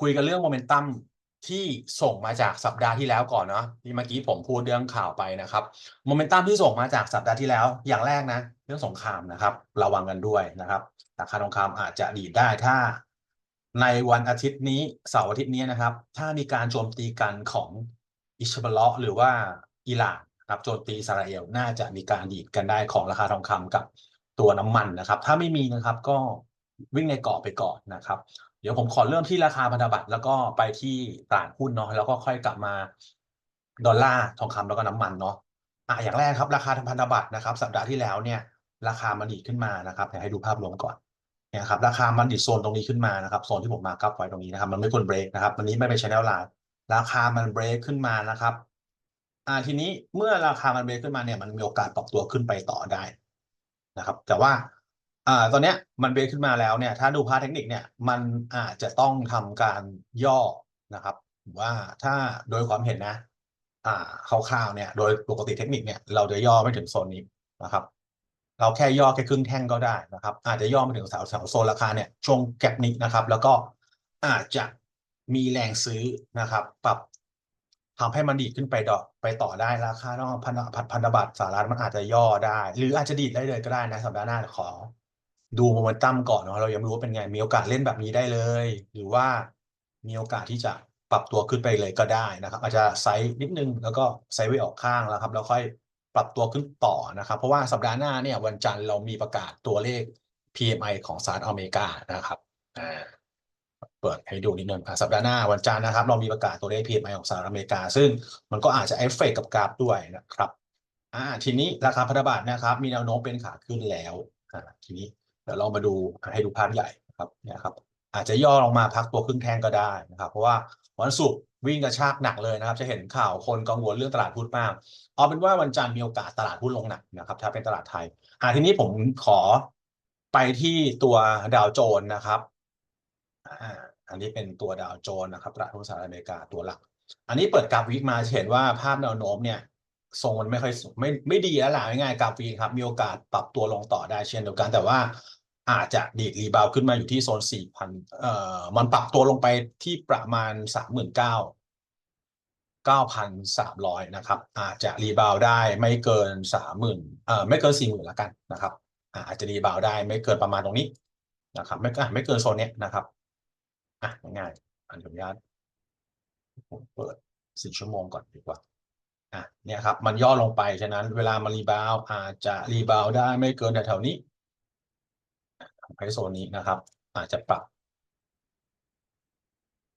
คุยกันเรื่องโมเมนตัมที่ส่งมาจากสัปดาห์ที่แล้วก่อนเนาะที่เมื่อกี้ผมพูดเรื่องข่าวไปนะครับโมเมนตัมที่ส่งมาจากสัปดาห์ที่แล้ว อย่างแรกนะ เรื่องสงครามนะครับ ระวังกันด้วยนะครับราคาทองคำอาจจะดีดได้ถ้า ในวันอาทิตย์นี้เสาร์อาทิตย์นี้นะครับ ถ้ามีการโจมตีกันของอิสราเอลหรือว่าอิหร่านครับโจมตีอิสราเอลน่าจะมีการดีดกันได้ของราคาทองคำกับตัวน้ำมันนะครับ ถ้าไม่มีนะครับก็วิ่งในกรอบไปก่อนนะครับ เดี๋ยวผมขอเริ่มที่ราคาพันธบัตรแล้วก็ไปที่ตลาดหุ้นเนาะแล้วก็ค่อยกลับมาดอลลาร์ทองคำแล้วก็น้ำมันเนาะอะอย่างแรกครับ ราคาพันธบัตรนะครับ สัปดาห์ที่แล้วเนี่ย ราคามันดีขึ้นมานะครับเดี๋ยวให้ดูภาพรวมก่อนเนี่ยครับราคามันดีดโซนตรงนี้ขึ้นมานะครับโซนที่ผมมาร์กอัพไว้ตรงนี้นะครับมันไม่ควรเบรกนะครับวันนี้ไม่เป็นชแนลไลน์ราคามันเบรกขึ้นมานะครับอ่าทีนี้เมื่อราคามันเบรกขึ้นมาเนี่ยมันมีโอกาสปรับตัวขึ้นไปต่อได้นะครับ แต่ว่า ตอนเนี้ยมันเบรกขึ้นมาแล้วเนี่ยถ้าดูพาร์ทเทคนิคเนี่ยมันอาจจะต้องทำการย่อนะครับ ว่าถ้าโดยความเห็นนะ อ่าคร่าวๆเนี่ย โดยปกติเทคนิคเนี่ยเราจะย่อไม่ถึงโซนนี้นะครับ เราแค่ย่อแค่ครึ่งแท่งก็ได้นะครับ อาจจะย่อมาถึงแถวแถวโซนราคาเนี่ยช่วงแก็บนี้นะครับ แล้วก็อาจจะมีแรงซื้อนะครับ ปรับทำให้มันดีดขึ้นไปดอกไปต่อได้ราคาต้องพันธพันธบัตรสหรัฐมันอาจจะย่อได้ หรืออาจจะดีดได้เลยก็ได้นะสัปดาห์หน้าขอ ดูโมเมนตัมก่อนเนาะเรายังไม่รู้ว่าเป็นไง มีโอกาสเล่นแบบนี้ได้เลย หรือว่ามีโอกาสที่จะปรับตัวขึ้นไปเลยก็ได้นะครับ อาจจะไซส์นิดนึงแล้วก็ไซด์ไว้ออกข้างแล้วครับ แล้วค่อยปรับตัวขึ้นต่อนะครับ เพราะว่าสัปดาห์หน้าเนี่ยวันจันทร์เรามีประกาศตัวเลข PMI ของสหรัฐอเมริกานะครับอ่าเปิดให้ดูนิดนึงอะสัปดาห์หน้าวันจันทร์นะครับ เรามีประกาศตัวเลข PMI ของสหรัฐอเมริกา ซึ่งมันก็อาจจะเอฟเฟกต์กับกราฟด้วยนะครับอ่าทีนี้ราคาพันธบัตรนะครับ มีแนวโน้มเป็นขาขึ้นแล้วอ่าทีนี้ ดี๋ยวเรามาดูให้ดูภาพใหญ่ครับเนี่ยครับอาจจะย่อลงมาพักตัวครึ่งแท่งก็ได้นะครับเพราะว่าวันศุกร์วิ่งกระชากหนักเลยนะครับ จะเห็นข่าวคนกังวลเรื่องตลาดหุ้นมากเอาเป็นว่าวันจันทร์มีโอกาสตลาดหุ้นลงหนักนะครับ ถ้าเป็นตลาดไทยอ่าทีนี้ผมขอไปที่ตัวดาวโจนส์นะครับอ่าอันนี้เป็นตัวดาวโจนส์นะครับตลาดหุ้นสหรัฐอเมริกาตัวหลัก อันนี้เปิดกราฟวิกมาจะเห็นว่าภาพแนวโน้มเนี่ยทรงมันไม่ค่อยไม่ไม่ดีแล้วล่ะง่ายๆกราฟวีครับ มีโอกาสปรับตัวลงต่อได้เช่นเดียวกันแต่ว่า อาจจะดีดรีบาวขึ้นมาอยู่ที่โซนสี่พันเอ่อมันปรับตัวลงไปที่ประมาณสามหมื่นเก้าเก้าพันสามร้อยนะครับ อาจจะรีบาวได้ไม่เกินสามหมื่นเอ่อไม่เกินสี่หมื่นละกันนะครับ อาจจะรีบาวได้ไม่เกินประมาณตรงนี้นะครับ ไม่ไม่เกินโซนเนี้ยนะครับอะง่ายๆอนุญาตผมเปิดสี่ชั่วโมงก่อนดีกว่าอะเนี่ยครับ มันย่อลงไป ฉะนั้นเวลามันรีบาวอาจจะรีบาวได้ไม่เกินแถวๆนี้ ไพโซนนี้นะครับ อาจจะปรับ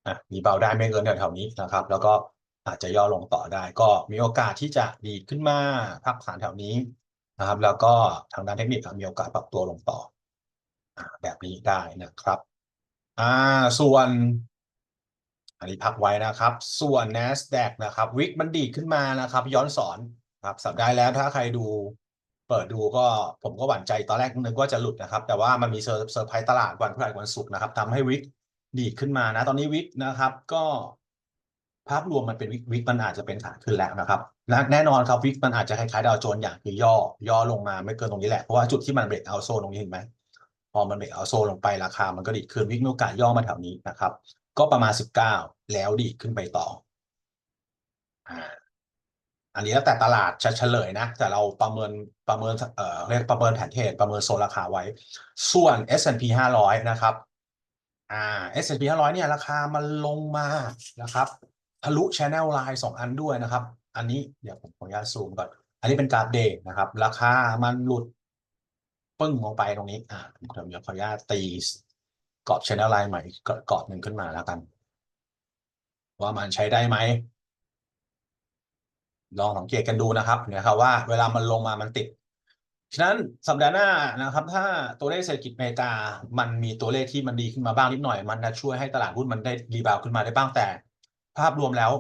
อะรีบาวได้ไม่เกินแถวๆนี้นะครับ แล้วก็อาจจะย่อลงต่อได้ ก็มีโอกาสที่จะดีดขึ้นมาพักฐานแถวนี้นะครับ แล้วก็ทางด้านเทคนิคมีโอกาสปรับตัวลงต่ออแบบนี้ได้นะครับอ่าส่วน อันนี้พักไว้นะครับ ส่วน NASDAQ นะครับ วิกมันดีดขึ้นมานะครับ ย้อนสอนครับสัปดาห์แล้วถ้าใครดู เปิดดูก็ผมก็หวั่นใจตอนแรกนึกว่าจะหลุดนะครับ แต่ว่ามันมีเซอร์เซอร์ไพรส์ตลาดวันพฤหัสวันศุกร์นะครับทำให้วิกดีดขึ้นมานะ ตอนนี้วิกนะครับ ก็ภาพรวมมันเป็นวิกวิกมันอาจจะเป็นขาขึ้นแล้วนะครับและแน่นอนครับวิกมันอาจจะคล้ายๆดาวโจนส์อย่างคือย่อย่อลงมาไม่เกินตรงนี้แหละเพราะว่าจุดที่มันเบรกเอาโซนตรงนี้เห็นไหมพอมันเบรกเอาโซนลงไปราคา มันก็ดีดขึ้นวิกมีโอกาสย่อมาแถวนี้นะครับ ก็ประมาณสิบเก้าแล้วดีดขึ้นไปต่อ อันนี้แล้วแต่ตลาดจะเฉลยนะ แต่เราประเมินประเมินเอ่อเรียกประเมินแผนเทรดประเมินโซนราคาไว้ ส่วน S&P 500 นะครับอ่า S&P 500 เนี่ยราคามันลงมานะครับทะลุ Channel Line สองอันด้วยนะครับ อันนี้เดี๋ยวผมขออนุญาตซูมก่อน อันนี้เป็นกราฟเดย์นะครับ ราคามันหลุดปึ้งลงไปตรงนี้อ่าผมขออนุญาตตีกรอบ Channel Line ใหม่กรอบหนึ่งขึ้นมาแล้วกัน ว่ามันใช้ได้ไหม ลองสังเกตกันดูนะครับเนี่ยครับว่าเวลามันลงมามันติด ฉะนั้นสัปดาห์หน้านะครับ ถ้าตัวเลขเศรษฐกิจอเมริกา มันมีตัวเลขที่มันดีขึ้นมาบ้างนิดหน่อย มันจะช่วยให้ตลาดหุ้นมันได้รีบาวขึ้นมาได้บ้างแต่ ภาพรวมแล้ว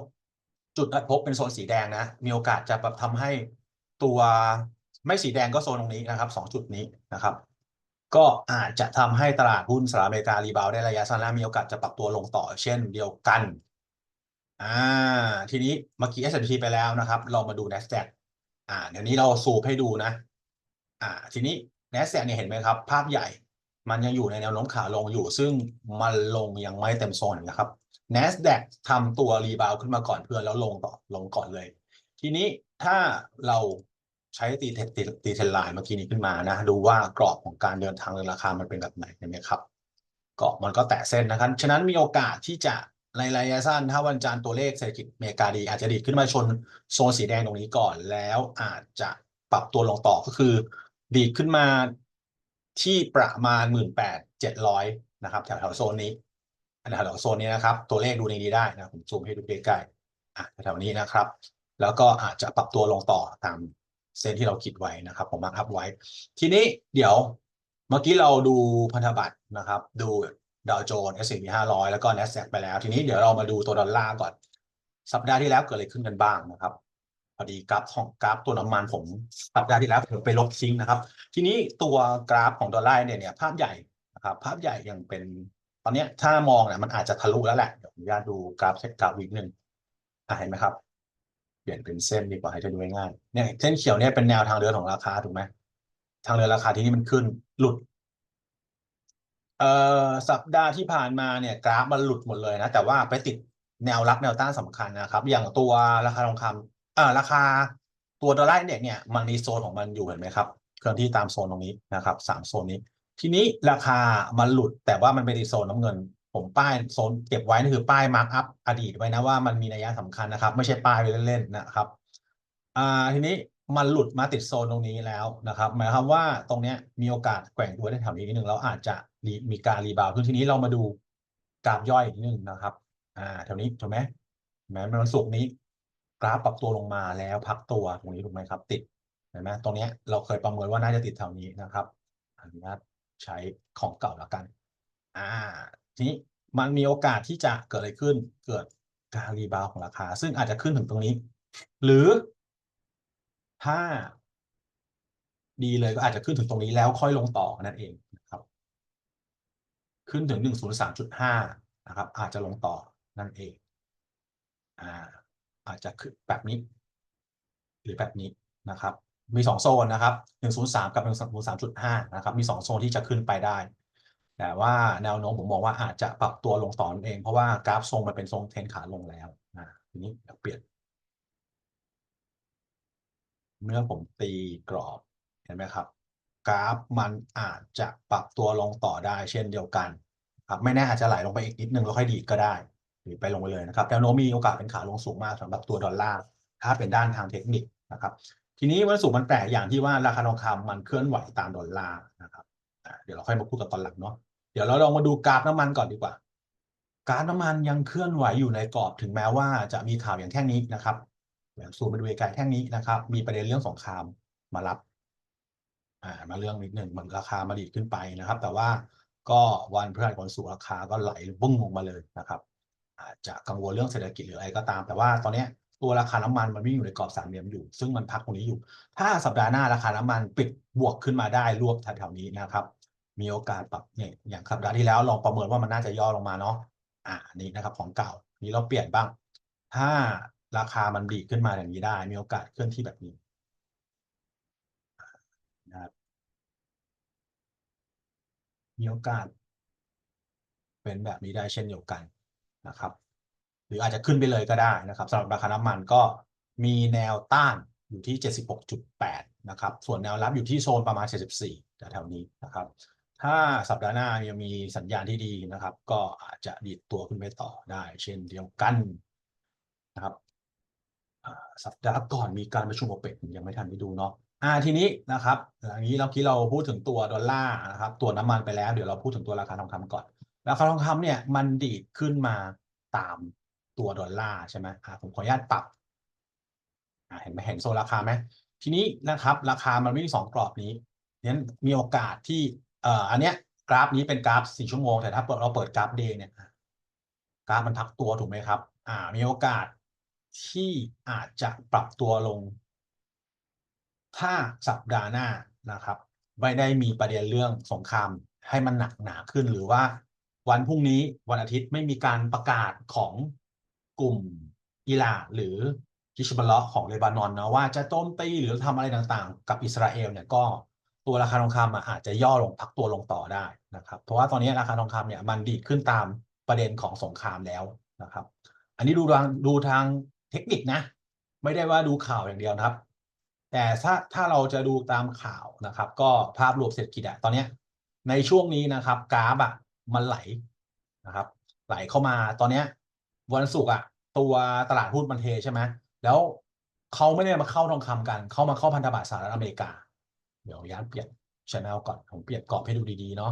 จุดนัดพบเป็นโซนสีแดงนะ มีโอกาสจะแบบทำให้ตัวไม่สีแดงก็โซนตรงนี้นะครับสองจุดนี้นะครับ ก็อาจจะทำให้ตลาดหุ้นสหรัฐอเมริการีบาวได้ระยะสั้นและมีโอกาสจะปรับตัวลงต่อเช่นเดียวกัน อ่า ทีนี้เมื่อกี้ S&P ไปแล้วนะครับ เรามาดู NASDAQ อ่า เดี๋ยวนี้เราซูมให้ดูนะ อ่า ทีนี้ NASDAQ เนี่ยเห็นไหมครับ ภาพใหญ่ มันยังอยู่ในแนวโน้มขาลงอยู่ ซึ่งมันลงยังไม่เต็มโซนนะครับ NASDAQ ทำตัวรีบาวขึ้นมาก่อนเพื่อนแล้วลงต่อลงก่อนเลย ทีนี้ถ้าเราใช้ตีเทตีตีเทนไลน์เมื่อกี้นี้ขึ้นมานะ ดูว่ากรอบของการเดินทางในราคามันเป็นแบบไหนเห็นไหมครับก็มันก็แตะเส้นนะครับฉะนั้นมีโอกาสที่จะ ในระยะสั้นถ้าวันจันทร์ตัวเลขเศรษฐกิจอเมริกาดี อาจจะดีขึ้นมาชนโซนสีแดงตรงนี้ก่อน แล้วอาจจะปรับตัวลงต่อก็คือ ดีขึ้นมาที่ประมาณหมื่นแปดเจ็ดร้อยนะครับ แถวๆโซนนี้อันแถวๆโซนนี้นะครับ ตัวเลขดูในนี้ได้นะผมซูมให้ดูใกล้ๆอะแถวๆนี้นะครับ แล้วก็อาจจะปรับตัวลงต่อตามเส้นที่เราคิดไว้นะครับ ผมมาร์คอัพไว้ ทีนี้เดี๋ยวเมื่อกี้เราดูพันธบัตรนะครับ ดู ดาวโจนส์ S&P 500 แล้วก็ NASDAQ ไปแล้ว ทีนี้เดี๋ยวเรามาดูตัวดอลลาร์ก่อน สัปดาห์ที่แล้วเกิดอะไรขึ้นกันบ้างนะครับพอดีกราฟของกราฟตัวน้ำมันผมสัปดาห์ที่แล้วผมไปลบทิ้งนะครับ ทีนี้ตัวกราฟของดอลลาร์เนี่ยเนี่ยภาพใหญ่นะครับภาพใหญ่ยังเป็นตอนนี้ถ้ามองเนี่ยมันอาจจะทะลุแล้วแหละเดี๋ยวผมญาตดูกราฟเซตกราฟวิกหนึ่งเห็นไหมครับ เปลี่ยนเป็นเส้นดีกว่าให้จะดูง่ายเนี่ยเส้นเขียวเนี่ยเป็นแนวทางเดินของราคาถูกไหมทางเดินราคาที่นี่มันขึ้นหลุด เอ่อสัปดาห์ที่ผ่านมาเนี่ยกราฟมันหลุดหมดเลยนะ แต่ว่าไปติดแนวรับแนวต้านสำคัญนะครับ อย่างตัวราคาทองคำเอ่อราคาตัวดอลลาร์อินเด็กซ์เนี่ยมันมีโซนของมันอยู่เห็นไหมครับ เคลื่อนที่ตามโซนตรงนี้นะครับสามโซนนี้ ทีนี้ราคามันหลุดแต่ว่ามันเป็นในโซนน้ำเงิน ผมป้ายโซนเก็บไว้นี่คือป้ายมาร์กอัพอดีตไว้นะว่ามันมีนัยสำคัญนะครับ ไม่ใช่ป้ายไว้เล่นๆนะครับอ่าทีนี้มันหลุดมาติดโซนตรงนี้แล้วนะครับหมายความว่าตรงเนี้ยมีโอกาสแกว่งตัวได้แถวนี้นิดนึงแล้วอาจจะ รีมีการรีบาวขึ้นทีนี้เรามาดูกราฟย่อยนิดนึงนะครับ อ่าแถวนี้ถูกไหมแม้วันศุกร์นี้ กราฟปรับตัวลงมาแล้วพักตัวตรงนี้ถูกไหมครับ ติดเห็นไหมตรงนี้เราเคยประเมินว่าน่าจะติดแถวนี้นะครับอนุญาตใช้ของเก่าแล้วกัน อ่า ทีนี้มันมีโอกาสที่จะเกิดอะไรขึ้น เกิดการรีบาวของราคา ซึ่งอาจจะขึ้นถึงตรงนี้ หรือถ้าดีเลยก็อาจจะขึ้นถึงตรงนี้แล้วค่อยลงต่อนั่นเองนะครับ ขึ้นถึงหนึ่งศูนะครับ อาจจะลงต่อนั่นเองอ่าอาจจะขึ้นแบบนี้ หรือแบบนี้นะครับ มีสองโซนนะครับหนึ่งศูนย์สามกับหนึ่งศูนะครับ มีสองโซนที่จะขึ้นไปได้ แต่ว่าแนวโน้มผมมองว่าอาจจะปรับตัวลงต่อนั่นเอง เพราะว่ากราฟทรงมันเป็นทรงเทนขาลงแล้วนะทีนี้เปลี่ยนเมื่อผมตีกรอบเห็นไหมครับ กราฟมันอาจจะปรับตัวลงต่อได้เช่นเดียวกันครับไม่แน่อาจจะไหลลงไปอีกนิดนึงแล้วค่อยดีก็ได้ หรือไปลงไปเลยนะครับแนวโน้มมีโอกาสเป็นขาลงสูงมากสำหรับตัวดอลลาร์ถ้าเป็นด้านทางเทคนิคนะครับทีนี้วันศุกร์มันแปลกอย่างที่ว่าราคาทองคำมันเคลื่อนไหวตามดอลลาร์นะครับเดี๋ยวเราค่อยมาพูดกันตอนหลังเนาะเดี๋ยวเราลองมาดูกราฟน้ำมันก่อนดีกว่า กราฟน้ำมันยังเคลื่อนไหวอยู่ในกรอบถึงแม้ว่าจะมีข่าวอย่างแท่งนี้นะครับแบบซูมไปดูไกลแท่งนี้นะครับ มีประเด็นเรื่องสงครามมารับ อ่ามาเรื่องนิดหนึ่งมันราคามาดีดขึ้นไปนะครับ แต่ว่าก็วันพฤหัสวันศุกร์ราคาก็ไหลบุ้งลงมาเลยนะครับอาจจะกังวลเรื่องเศรษฐกิจหรืออะไรก็ตาม แต่ว่าตอนเนี้ยตัวราคาน้ำมันมันวิ่งอยู่ในกรอบสามเหลี่ยมอยู่ ซึ่งมันพักตรงนี้อยู่ ถ้าสัปดาห์หน้าราคาน้ำมันปิดบวกขึ้นมาได้รวบแถวๆนี้นะครับ มีโอกาสปรับเนี่ยอย่างสัปดาห์ที่แล้วลองประเมินว่ามันน่าจะย่อลงมาเนาะอ่านี้นะครับของเก่านี้เราเปลี่ยนบ้าง ถ้าราคามันดีดขึ้นมาอย่างนี้ได้ มีโอกาสเคลื่อนที่แบบนี้ นะครับมีโอกาสเป็นแบบนี้ได้เช่นเดียวกันนะครับ หรืออาจจะขึ้นไปเลยก็ได้นะครับสำหรับราคาน้ำมันก็มีแนวต้านอยู่ที่ 76.8 นะครับ ส่วนแนวรับอยู่ที่โซนประมาณ 74แถวๆนี้นะครับ ถ้าสัปดาห์หน้ายังมีสัญญาณที่ดีนะครับ ก็อาจจะดีดตัวขึ้นไปต่อได้ เช่นเดียวกันนะครับสัปดาห์ก่อนมีการประชุมโอเปกยังไม่ทันได้ดูเนาะ อ่าทีนี้นะครับอย่างนี้เราคิดเราพูดถึงตัวดอลลาร์นะครับตัวน้ำมันไปแล้วเดี๋ยวเราพูดถึงตัวราคาทองคำก่อน ราคาทองคำเนี่ยมันดีดขึ้นมาตามตัวดอลลาร์ใช่ไหมอ่าผมขออนุญาตปรับอ่าเห็นไหมเห็นโซนราคาไหมทีนี้นะครับ ราคามันวิ่งสองกรอบนี้นั้นมีโอกาสที่เอ่ออันเนี้ยกราฟนี้เป็นกราฟสี่ชั่วโมงแต่ถ้าเปิดเราเปิดกราฟเดย์เนี่ยกราฟมันพักตัวถูกไหมครับ อ่ามีโอกาสที่อาจจะปรับตัวลง ถ้าสัปดาห์หน้านะครับ ไม่ได้มีประเด็นเรื่องสงครามให้มันหนักหนาขึ้นหรือว่า วันพรุ่งนี้วันอาทิตย์ไม่มีการประกาศของกลุ่มอิหร่านหรือฮิชบอลเลาะห์ของเลบานอนนะว่าจะโจมตีหรือทำอะไรต่างๆ กับอิสราเอลเนี่ยก็ตัวราคาทองคำอะอาจจะย่อลงพักตัวลงต่อได้นะครับ เพราะว่าตอนนี้ราคาทองคำเนี่ยมันดีดขึ้นตามประเด็นของสงครามแล้วนะครับ อันนี้ดูทางดูทางเทคนิคนะ ไม่ได้ว่าดูข่าวอย่างเดียวนะครับ แต่ถ้าถ้าเราจะดูตามข่าวนะครับ ก็ภาพรวมเศรษฐกิจอะตอนเนี้ยในช่วงนี้นะครับกราฟอะมันไหลนะครับ ไหลเข้ามาตอนเนี้ยวันศุกร์อะตัวตลาดหุ้นมันเทใช่ไหมแล้วเขาไม่ได้มาเข้าทองคำกัน เขามาเข้าพันธบัตรสหรัฐอเมริกา เดี๋ยวย้านเปลี่ยนชแนลก่อนผมเปลี่ยนกรอบให้ดูดีๆเนาะ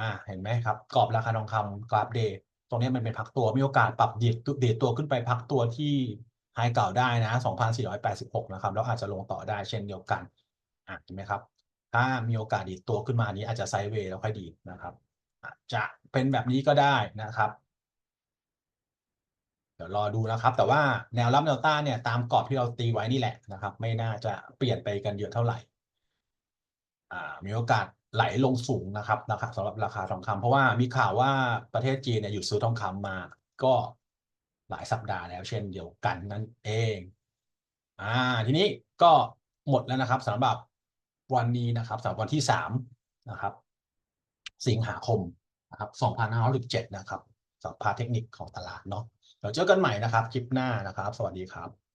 อ่าเห็นไหมครับกรอบราคาทองคำกราฟเดย์ตรงนี้มันเป็นพักตัวมีโอกาสปรับดีดดีดตัวขึ้นไปพักตัวที่ ไฮเก่าได้นะ 2,486 นะครับ แล้วอาจจะลงต่อได้เช่นเดียวกันอะเห็นไหมครับ ถ้ามีโอกาสดีตัวขึ้นมานี้อาจจะไซด์เวย์แล้วค่อยดีนะครับอาจจะเป็นแบบนี้ก็ได้นะครับ เดี๋ยวรอดูนะครับ แต่ว่าแนวรับแนวต้านเนี่ยตามกรอบที่เราตีไว้นี่แหละนะครับ ไม่น่าจะเปลี่ยนไปกันเยอะเท่าไหร่อ่ามีโอกาสไหลลงสูงนะครับนะครับสำหรับราคาทองคำเพราะว่ามีข่าวว่าประเทศจีนเนี่ยหยุดซื้อทองคำมา ก็ หลายสัปดาห์แล้วเช่นเดียวกันนั่นเอง อ่า ทีนี้ก็หมดแล้วนะครับสำหรับวันนี้นะครับสำหรับวันที่สามนะครับ สิงหาคมนะครับ2567นะครับสำหรับพาร์เทคนิคของตลาดเนาะเดี๋ยวเจอกันใหม่นะครับ คลิปหน้านะครับ สวัสดีครับ